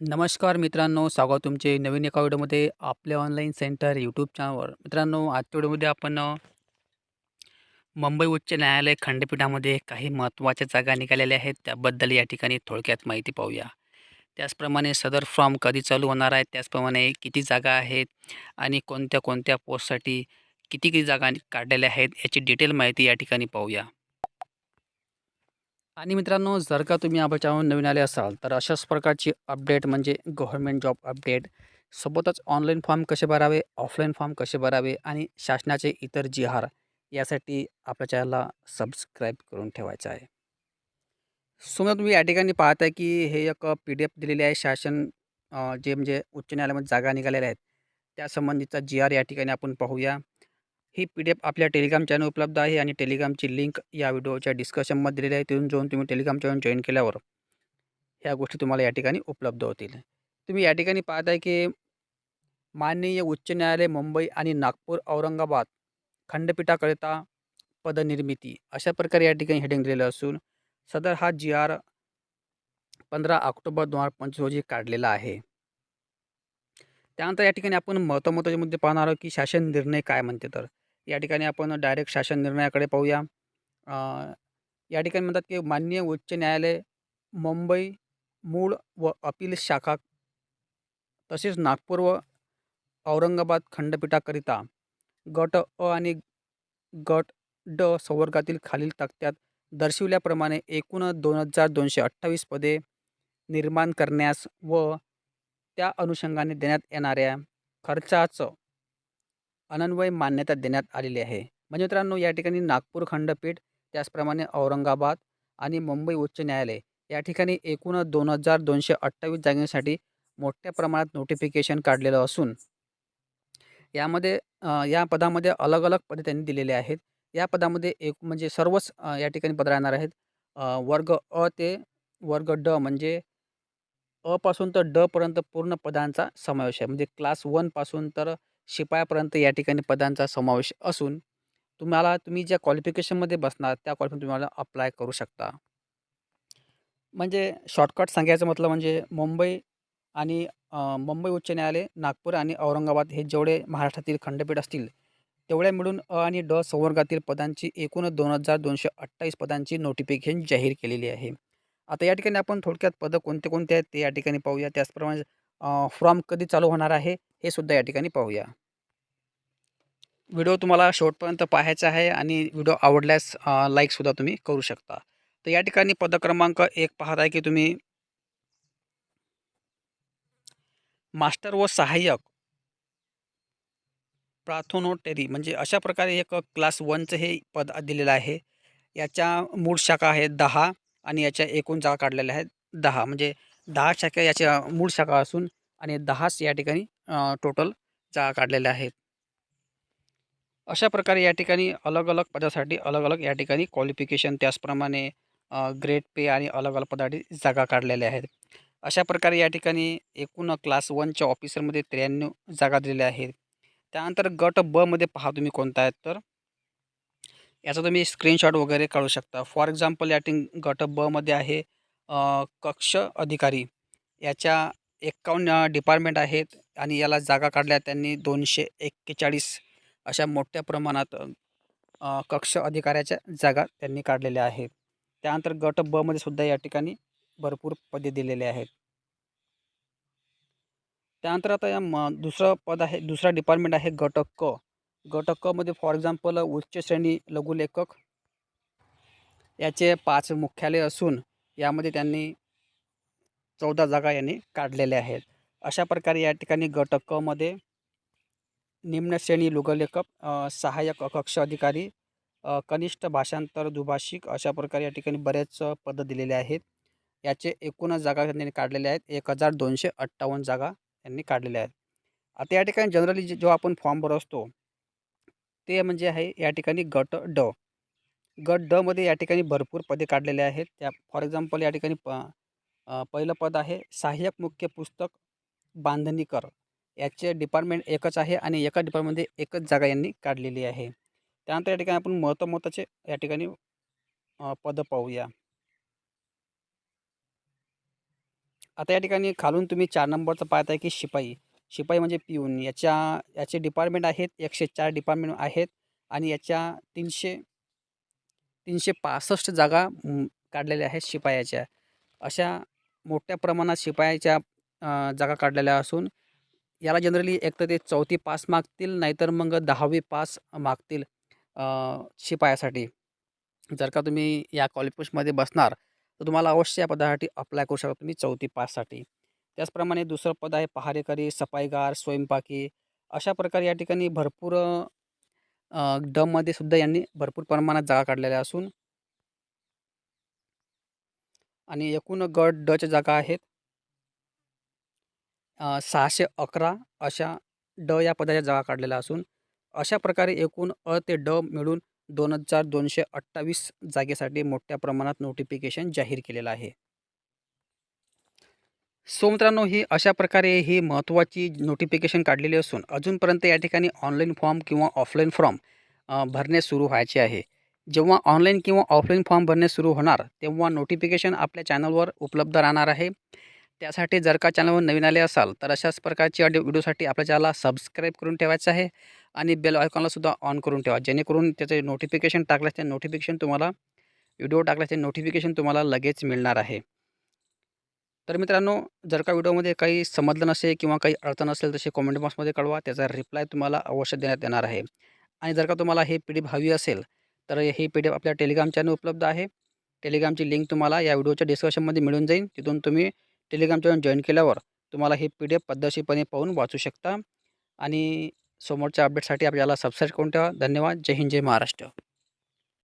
नमस्कार मित्रांनो, स्वागत तुमचे नवीन एका व्हिडिओमध्ये आपल्या ऑनलाईन सेंटर यूट्यूब चॅनलवर. मित्रांनो, आजच्या व्हिडिओमध्ये आपण मुंबई उच्च न्यायालय खंडपीठामध्ये काही महत्त्वाच्या जागा निघालेल्या आहेत, त्याबद्दल या ठिकाणी थोडक्यात माहिती पाहूया. त्याचप्रमाणे सदर फॉर्म कधी चालू होणार आहे, त्याचप्रमाणे किती जागा आहेत आणि कोणत्या-कोणत्या पोस्टसाठी किती-किती जागा काढलेल्या आहेत, याची डिटेल माहिती या ठिकाणी पाहूया. आणि मित्रांनो, जर का तुम्ही आपल्या नवीन आले असाल, तर अशाच प्रकारची अपडेट म्हणजे गव्हर्नमेंट जॉब अपडेट, सोबतच ऑनलाईन फॉर्म कसे भरावे, ऑफलाईन फॉर्म कसे भरावे आणि शासनाचे इतर जी-आर यासाठी आपल्या चॅनलला सबस्क्राईब करून ठेवायचं आहे. समजा तुम्ही या ठिकाणी पाहत आहे, की हे एक पी-डी-एफ दिलेले आहे. शासन जे म्हणजे उच्च न्यायालयामध्ये जागा निघालेल्या आहेत, त्यासंबंधीचा जी-आर या ठिकाणी आपण पाहूया. ही पी-डी-एफ आपल्या टेलिग्राम चॅनल उपलब्ध आहे आणि टेलिग्रामची लिंक या व्हिडिओच्या डिस्कशनमध्ये दिलेली आहे. तिथून जाऊन तुम्ही टेलिग्राम चॅनल जॉईन केल्यावर ह्या गोष्टी तुम्हाला या ठिकाणी उपलब्ध होतील. तुम्ही या ठिकाणी पाहत आहे, की माननीय उच्च न्यायालय मुंबई आणि नागपूर, औरंगाबाद खंडपीठाकरिता पदनिर्मिती अशा प्रकारे या ठिकाणी हेडिंग दिलेलं असून सदर हा जी-आर 15 ऑक्टोबर 2025 रोजी काढलेला आहे. त्यानंतर या ठिकाणी आपण महत्त्व-महत्त्वाचे मुद्दे पाहणार आहोत, की शासन निर्णय काय म्हणते तर. या ठिकाणी आपण डायरेक्ट शासन निर्णयाकडे पाहूया. या ठिकाणी म्हणतात, की माननीय उच्च न्यायालय मुंबई मूळ व अपील शाखा तसेच नागपूर व औरंगाबाद खंडपीठाकरिता गट अ आणि गट ड संवर्गातील खालील तक्त्यात दर्शविल्याप्रमाणे एकूण 2228 पदे निर्माण करण्यास व त्या अनुषंगाने देण्यात येणाऱ्या खर्चाचं अनन्वय मान्यता देण्यात आलेली आहे. म्हणजे मित्रांनो, या ठिकाणी नागपूर खंडपीठ, त्याचप्रमाणे औरंगाबाद आणि मुंबई उच्च न्यायालय या ठिकाणी एकूण 2228 जागांसाठी मोठ्या प्रमाणात नोटिफिकेशन काढलेलं असून यामध्ये या पदामध्ये अलग-अलग पदे त्यांनी दिलेले आहेत. या पदामध्ये एक म्हणजे सर्वच या ठिकाणी पदं राहणार आहेत. वर्ग अ ते वर्ग ड म्हणजे अपासून तर ड पर्यंत पूर्ण पदांचा समावेश आहे. म्हणजे क्लास वनपासून तर शिपायापर्यंत या ठिकाणी पदांचा समावेश असून तुम्हाला तुम्ही ज्या क्वालिफिकेशनमध्ये बसणार त्या क्वालिफिकेशन तुम्हाला अप्लाय करू शकता. म्हणजे शॉर्टकट सांगायचं म्हटलं म्हणजे मुंबई आणि मुंबई उच्च न्यायालय, नागपूर आणि औरंगाबाद हे जेवढे महाराष्ट्रातील खंडपीठ असतील, तेवढ्या मिळून अ आणि ड संवर्गातील पदांची एकूण 2228 पदांची नोटिफिकेशन जाहीर केलेली आहे. आता या ठिकाणी आपण थोडक्यात पदं कोणते-कोणते आहेत ते या ठिकाणी पाहूया. त्याचप्रमाणे फॉर्म कधी चालू होणार आहे, हे सुद्धा या ठिकाणी पाहूया. व्हिडिओ तुम्हाला शेवटपर्यंत पाहायचा आहे आणि व्हिडिओ आवडल्यास लाईकसुद्धा तुम्ही करू शकता. तर या ठिकाणी पदक्रमांक एक पाहत आहे, की तुम्ही मास्टर व सहाय्यक प्राथोनोटेरी म्हणजे अशा प्रकारे एक क्लास वनचं हे पद दिलेलं आहे. याच्या मूळ शाखा आहेत दहा आणि याच्या एकूण जागा काढलेल्या आहेत दहा म्हणजे दहा शाखा याच्या मूळ शाखा असून आणि 10च या ठिकाणी टोटल जागा काढलेल्या आहेत. अशा प्रकारे या ठिकाणी अलग-अलग पदासाठी अलग-अलग या ठिकाणी क्वालिफिकेशन त्याचप्रमाणे ग्रेड पे आणि अलग-अलग पदासाठी जागा काढलेल्या आहेत. अशा प्रकारे या ठिकाणी एकूण क्लास वनच्या ऑफिसरमध्ये 93 जागा दिलेल्या आहेत. त्यानंतर गट बमध्ये पहा तुम्ही कोणता आहेत तर याचा तुम्ही स्क्रीनशॉट वगैरे काढू शकता. फॉर एक्झाम्पल या ठिकाणी गट बमध्ये आहे कक्ष अधिकारी याच्या 51 डिपार्टमेंट आहेत आणि याला जागा काढल्या त्यांनी 241 अशा मोठ्या प्रमाणात कक्ष अधिकाऱ्याच्या जागा त्यांनी काढलेल्या आहेत. त्यानंतर गट ब मध्ये सुद्धा या ठिकाणी भरपूर पदे दिलेले आहेत. त्यानंतर आता या म दुसरं पद आहे दुसरा डिपार्टमेंट आहे गट क. गट क मध्ये फॉर एक्झाम्पल उच्च श्रेणी लघुलेखक याचे पाच मुख्यालय असून यामध्ये त्यांनी 14 जागा यांनी काढलेल्या आहेत. अशा प्रकारे या ठिकाणी गट क मध्ये निम्न श्रेणी सहाय्यक कक्ष अधिकारी, कनिष्ठ भाषांतर द्विभाषिक अशा प्रकारे या ठिकाणी बरेच पदं दिलेले आहेत. याचे एकूणच जागा त्यांनी काढलेल्या आहेत 1258 जागा त्यांनी काढलेल्या आहेत. आता या ठिकाणी जनरली जे जेव्हा आपण फॉर्म भर असतो, ते म्हणजे आहे या ठिकाणी गट ड. गट डमध्ये या ठिकाणी भरपूर पदे काढलेले आहेत. त्या फॉर एक्झाम्पल या ठिकाणी प पहिलं पद आहे सहाय्यक मुख्य पुस्तक बांधणीकर. याचे डिपार्टमेंट एकच आहे आणि एका डिपार्टमेंटमध्ये एकच जागा यांनी काढलेली आहे. त्यानंतर या ठिकाणी आपण महत्त्व-महत्त्वाचे या ठिकाणी पदं पाहूया. आता या ठिकाणी खालून तुम्ही चार नंबरचं पाहत आहे की शिपाई शिपाई म्हणजे पिऊन याच्या याचे डिपार्टमेंट आहेत एकशे चार डिपार्टमेंट आहेत आणि याच्या तीनशे तीनशे पासष्ट जागा काढलेल्या आहेत शिपायाच्या अशा मोठ्या प्रमाणात शिपायाच्या जागा काढलेल्या असून याला जनरली एक तर ते चौथी पास मागतील नाहीतर मग दहावी पास मागतील शिपायासाठी. जर का तुम्ही या कॉलेजमध्ये बसणार तर तुम्हाला अवश्य या पदासाठी अप्लाय करू शकता तुम्ही चौथी पाससाठी. त्याचप्रमाणे दुसरं पद आहे पहारेकरी सफाईगार स्वयंपाकी. अशा प्रकारे या ठिकाणी भरपूर डममध्ये डमध्ये सुद्धा यांनी भरपूर प्रमाणात जागा काढलेल्या असून आणि एकूण गट डच्या जागा आहेत. सहाशे अकरा अशा ड या पदाच्या जागा काढलेल्या असून अशा प्रकारे एकूण अ ते ड मिळून दोन हजार दोनशे अठ्ठावीस जागेसाठी मोठ्या प्रमाणात नोटिफिकेशन जाहीर केलेलं आहे. सो मित्रांनो ही अशा प्रकारे ही महत्त्वाची नोटिफिकेशन काढलेली असून अजूनपर्यंत या ठिकाणी ऑनलाईन फॉर्म किंवा ऑफलाईन फॉर्म भरणे सुरू व्हायचे आहे. जेव्हा ऑनलाईन किंवा ऑफलाईन फॉर्म भरणे सुरू होणार तेव्हा नोटिफिकेशन आपल्या चॅनलवर उपलब्ध राहणार आहे. त्यासाठी जर का चॅनलवर नवीन आले असाल तर अशाच प्रकारची ऑडिओ व्हिडिओसाठी आपल्या चॅनलला सबस्क्राईब करून ठेवायचं आहे आणि बेल आयकॉनलासुद्धा ऑन करून ठेवा. जेणेकरून त्याचे नोटिफिकेशन टाकल्यास ते नोटिफिकेशन तुम्हाला व्हिडिओ टाकल्याचे नोटिफिकेशन तुम्हाला लगेच मिळणार आहे. तर मित्रांनो जर का व्हिडिओमध्ये काही समजलं नसेल किंवा काही अडचण असेल तसे कॉमेंट बॉक्समध्ये कळवा. त्याचा रिप्लाय तुम्हाला अवश्य देण्यात येणार आहे. आणि जर का तुम्हाला हे पी डी हवी असेल तर ही पी डी एफ आपल्या टेलिग्राम चॅनल उपलब्ध आहे. टेलिग्रामची लिंक तुम्हाला या व्हिडिओच्या डिस्क्रिप्शनमध्ये मिळून जाईल. तिथून तुम्ही टेलिग्राम चॅनल जॉईन केल्यावर तुम्हाला ही पी डी एफ पद्धतशीरपणे पाहून वाचू शकता. आणि समोरच्या अपडेटसाठी आपल्याला सबस्क्राईब करून ठेवा. धन्यवाद. जय हिंद जय महाराष्ट्र.